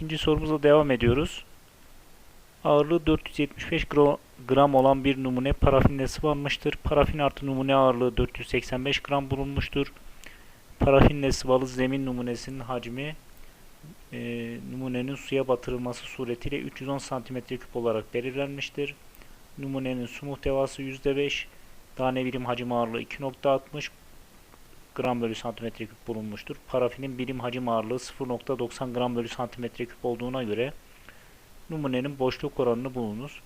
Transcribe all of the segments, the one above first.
İkinci sorumuza devam ediyoruz. Ağırlığı 475 gra- gram olan bir numune parafinle sıvanmıştır. Parafin artı numune ağırlığı 485 gram bulunmuştur. Parafinle sıvalı zemin numunesinin hacmi e, numunenin suya batırılması suretiyle 310 cm3 olarak belirlenmiştir. Numunenin su muhtevası %5, tane birim hacim ağırlığı 2.60 gram bölü santimetre küp bulunmuştur. Parafinin birim hacim ağırlığı 0.90 gram bölü santimetre küp olduğuna göre numunenin boşluk oranını bulunuz.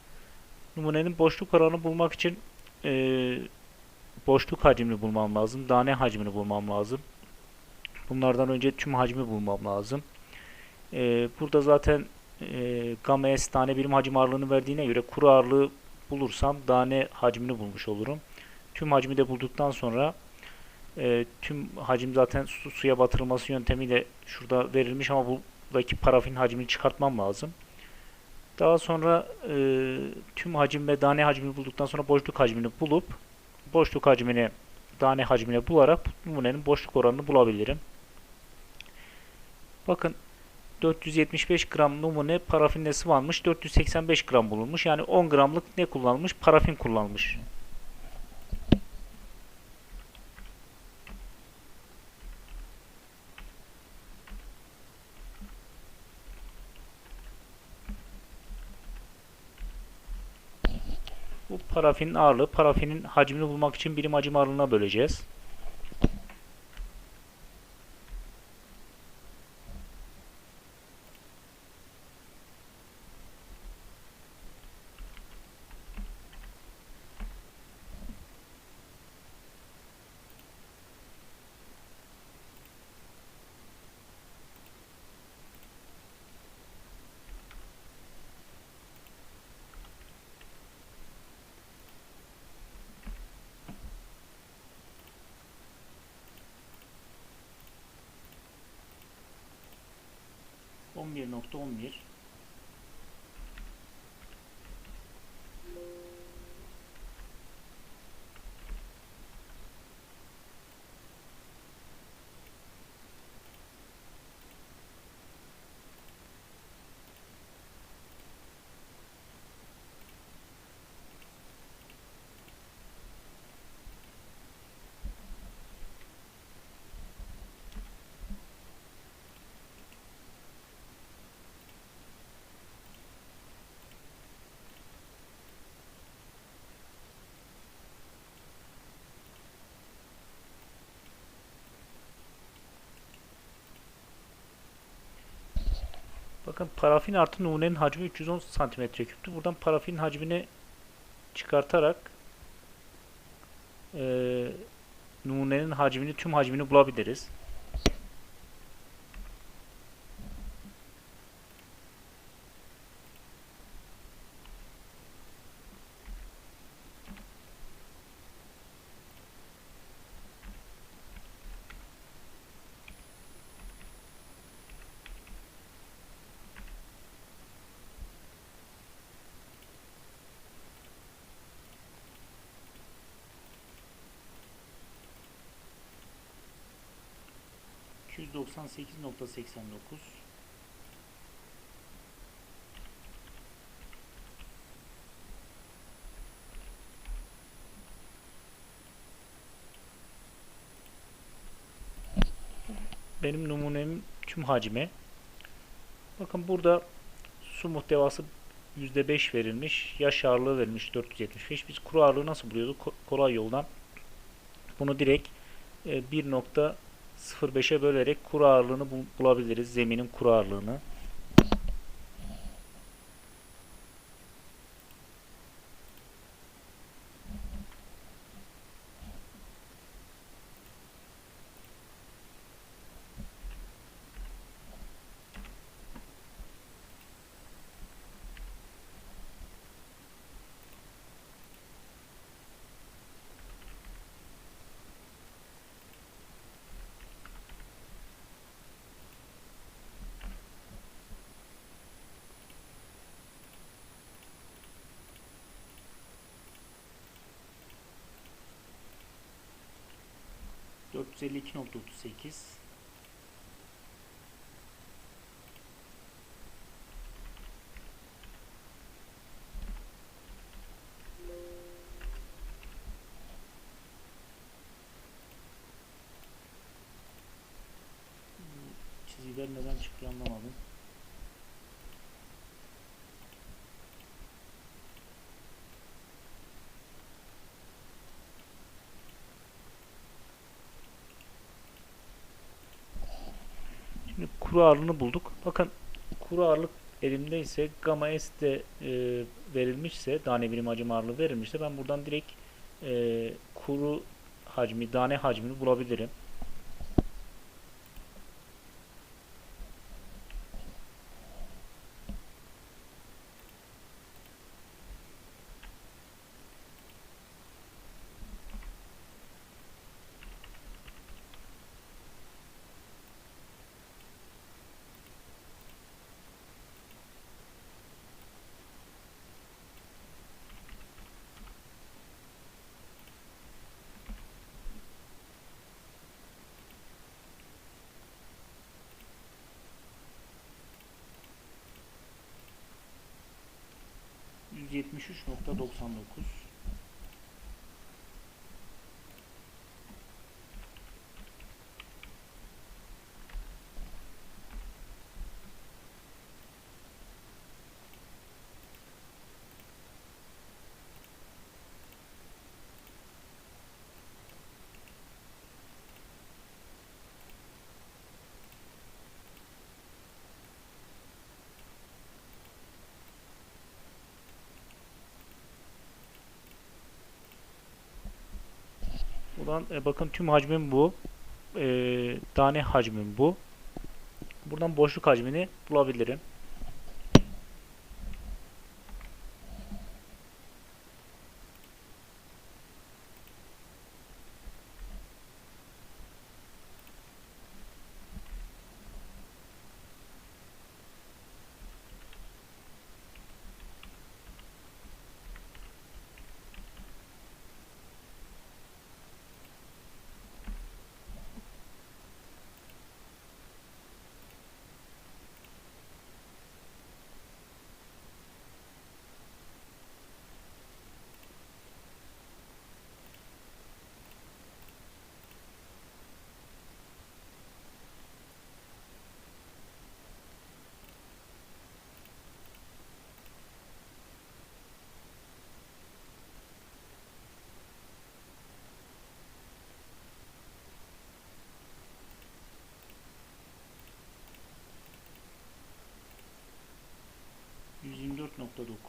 Numunenin boşluk oranını bulmak için e, boşluk hacmini bulmam lazım. Tane hacmini bulmam lazım. Bunlardan önce tüm hacmi bulmam lazım. E, burada zaten e, gamma S tane birim hacim ağırlığını verdiğine göre kuru ağırlığı bulursam tane hacmini bulmuş olurum. Tüm hacmi de bulduktan sonra e, tüm hacim zaten su, suya batırılması yöntemiyle şurada verilmiş ama buradaki parafin hacmini çıkartmam lazım. Daha sonra e, tüm hacim ve tane hacmini bulduktan sonra boşluk hacmini bulup boşluk hacmini tane hacmine bularak numunenin boşluk oranını bulabilirim. Bakın 475 gram numune parafinle sıvanmış 485 gram bulunmuş. Yani 10 gramlık ne kullanılmış? Parafin kullanılmış. Bu parafinin ağırlığı, parafinin hacmini bulmak için birim hacim ağırlığına böleceğiz. nokta 11 Bakın parafin artı numunenin hacmi 310 santimetre küptü. Buradan parafin hacmini çıkartarak eee numunenin hacmini tüm hacmini bulabiliriz. 198.89 Benim numunemin tüm hacmi. Bakın burada su muhtevası %5 verilmiş. Yaş ağırlığı verilmiş 475. Biz kuru ağırlığı nasıl buluyorduk? Kolay yoldan. Bunu direkt e, 1. 0.5'e bölerek kur ağırlığını bulabiliriz. Zeminin kur ağırlığını. ...452.38 Şimdi kuru ağırlığını bulduk. Bakın kuru ağırlık elimde ise gamma S de e, verilmişse, tane birim hacim ağırlığı verilmişse ben buradan direkt e, kuru hacmi, tane hacmini bulabilirim. %73.99 Buradan e, bakın tüm hacmim bu. E, tane hacmim bu. Buradan boşluk hacmini bulabilirim.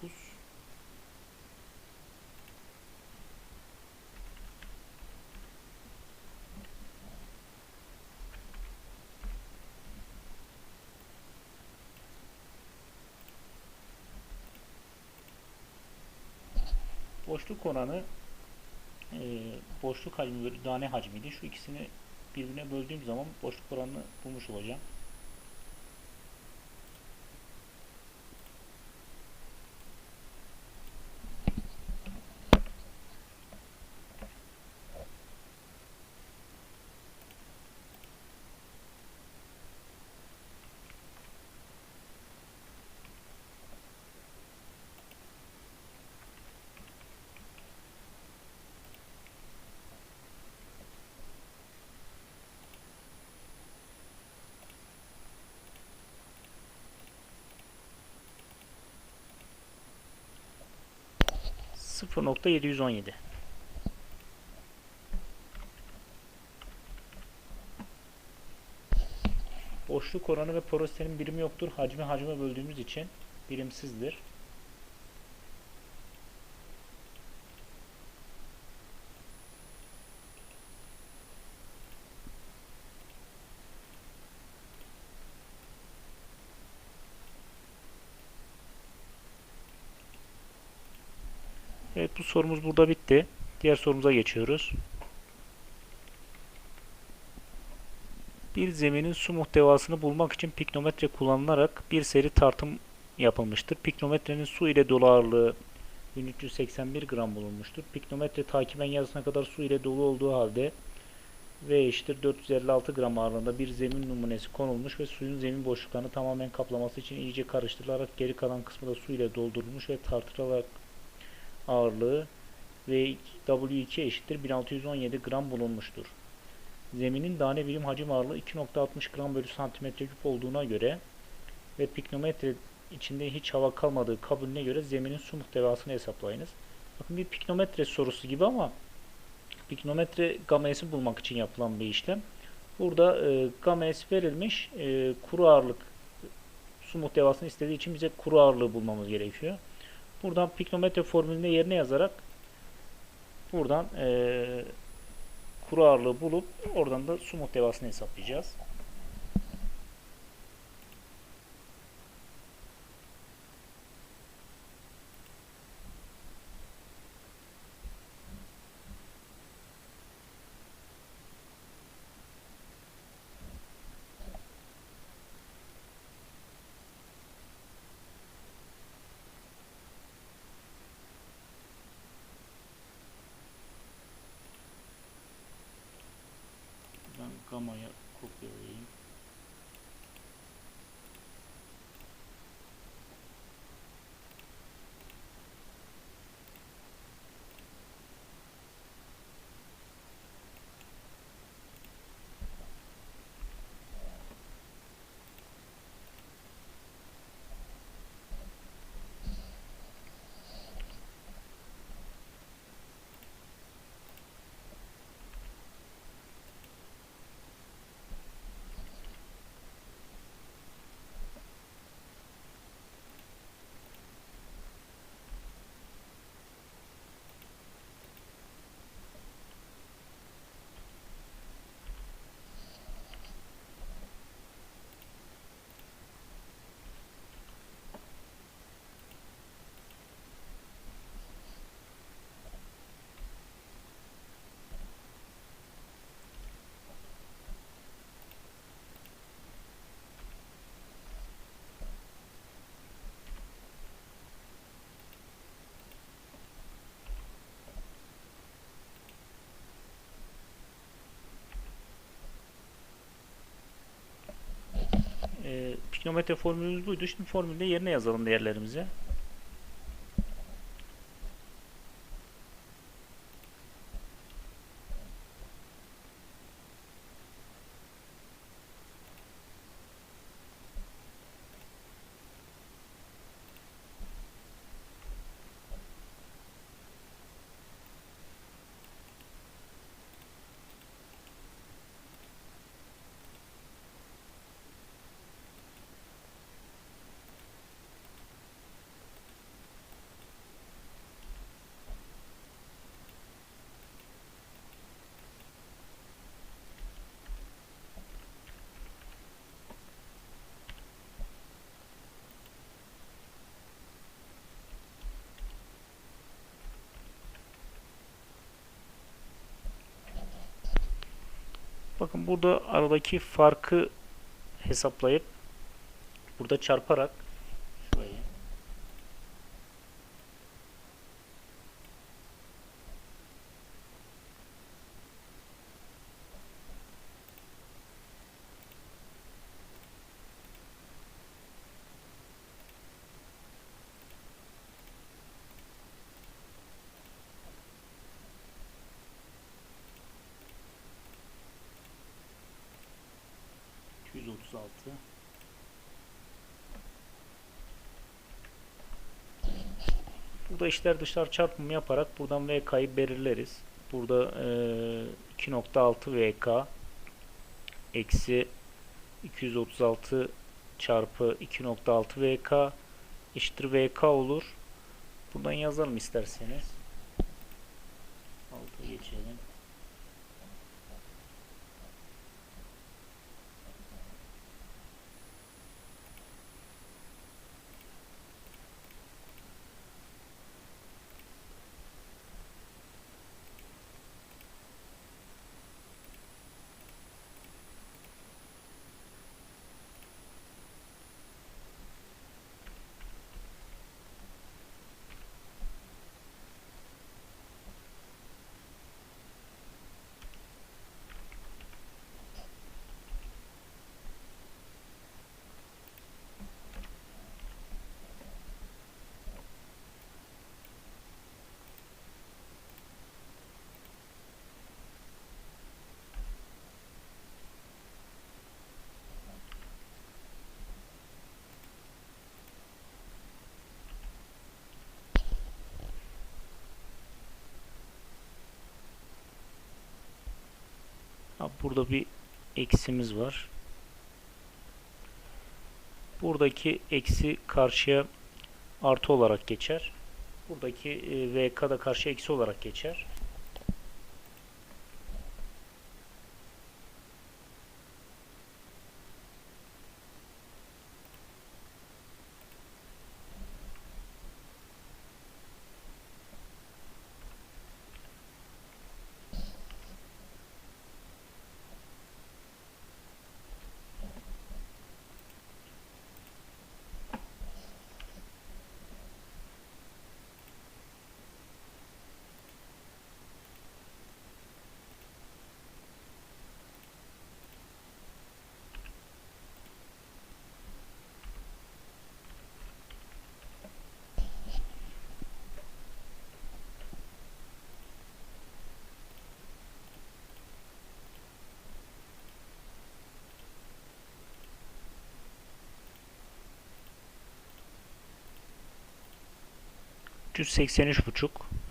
%124.9 Boşluk oranı e, boşluk hacmi ve tane hacmiydi. Şu ikisini birbirine böldüğüm zaman boşluk oranını bulmuş olacağım. Nokta yedi yüz on yedi. Boşluk oranı ve porositenin birimi yoktur. Hacmi hacme böldüğümüz için birimsizdir. Evet bu sorumuz burada bitti. Diğer sorumuza geçiyoruz. Bir zeminin su muhtevasını bulmak için piknometre kullanılarak bir seri tartım yapılmıştır. Piknometrenin su ile dolu ağırlığı 1381 gram bulunmuştur. Piknometre takiben yarısına kadar su ile dolu olduğu halde V eşittir 456 gram ağırlığında bir zemin numunesi konulmuş ve suyun zemin boşluklarını tamamen kaplaması için iyice karıştırılarak geri kalan kısmı da su ile doldurulmuş ve tartılarak ağırlığı V W2 eşittir 1617 gram bulunmuştur. zeminin tane birim hacim ağırlığı 2.60 gram bölü santimetre küp olduğuna göre ve piknometre içinde hiç hava kalmadığı kabulüne göre zeminin su muhtevasını hesaplayınız. Bakın bir piknometre sorusu gibi ama piknometre gamma S'i bulmak için yapılan bir işlem. Burada e, gamma S verilmiş. E, kuru ağırlık su muhtevasını istediği için bize kuru ağırlığı bulmamız gerekiyor. Buradan piknometre formülünü yerine yazarak buradan e, kuru ağırlığı bulup oradan da su muhtevasını hesaplayacağız. E, piknometre formülümüz buydu. Şimdi formülde yerine yazalım değerlerimizi. Bakın burada aradaki farkı hesaplayıp burada çarparak 36. Burada işler dışlar çarpımı yaparak buradan VK'yı belirleriz. Burada e, 2.6 VK eksi 236 çarpı 2.6 VK eşittir VK olur. Buradan yazalım isterseniz. Altı geçelim. Burada bir eksimiz var. Buradaki eksi karşıya artı olarak geçer. Buradaki e, VK da karşı eksi olarak geçer. 383,5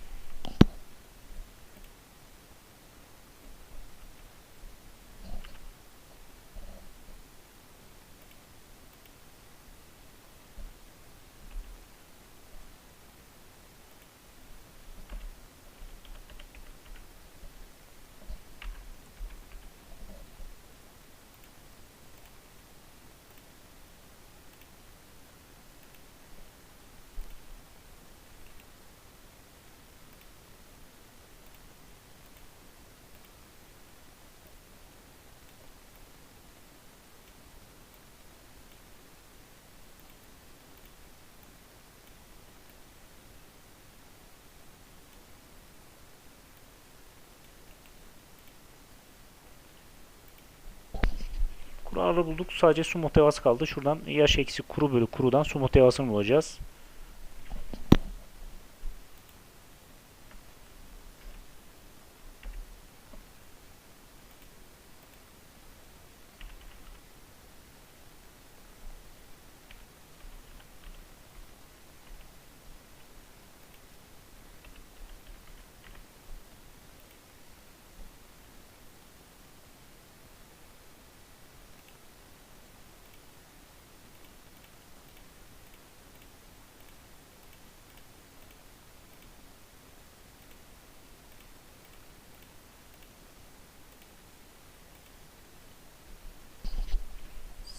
ara bulduk. Sadece su muhtevası kaldı. Şuradan yaş eksi kuru bölü kurudan su muhtevasını bulacağız.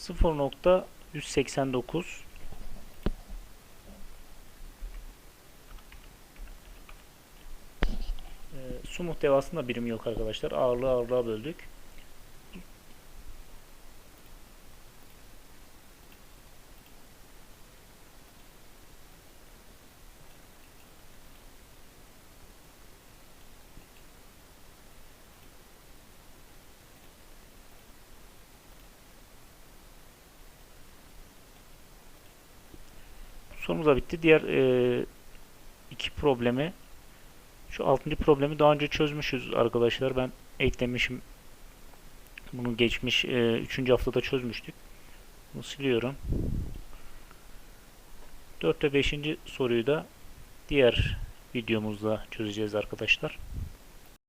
Sıfır nokta 189 Ee, su muhtevasında birim yok arkadaşlar. Ağırlığı ağırlığa böldük. Sorumuz da bitti. Diğer e, iki problemi şu altıncı problemi daha önce çözmüşüz arkadaşlar. Ben eklemişim. Bunu geçmiş e, üçüncü haftada çözmüştük. Bunu siliyorum. 4 ve 5. soruyu da diğer videomuzda çözeceğiz arkadaşlar.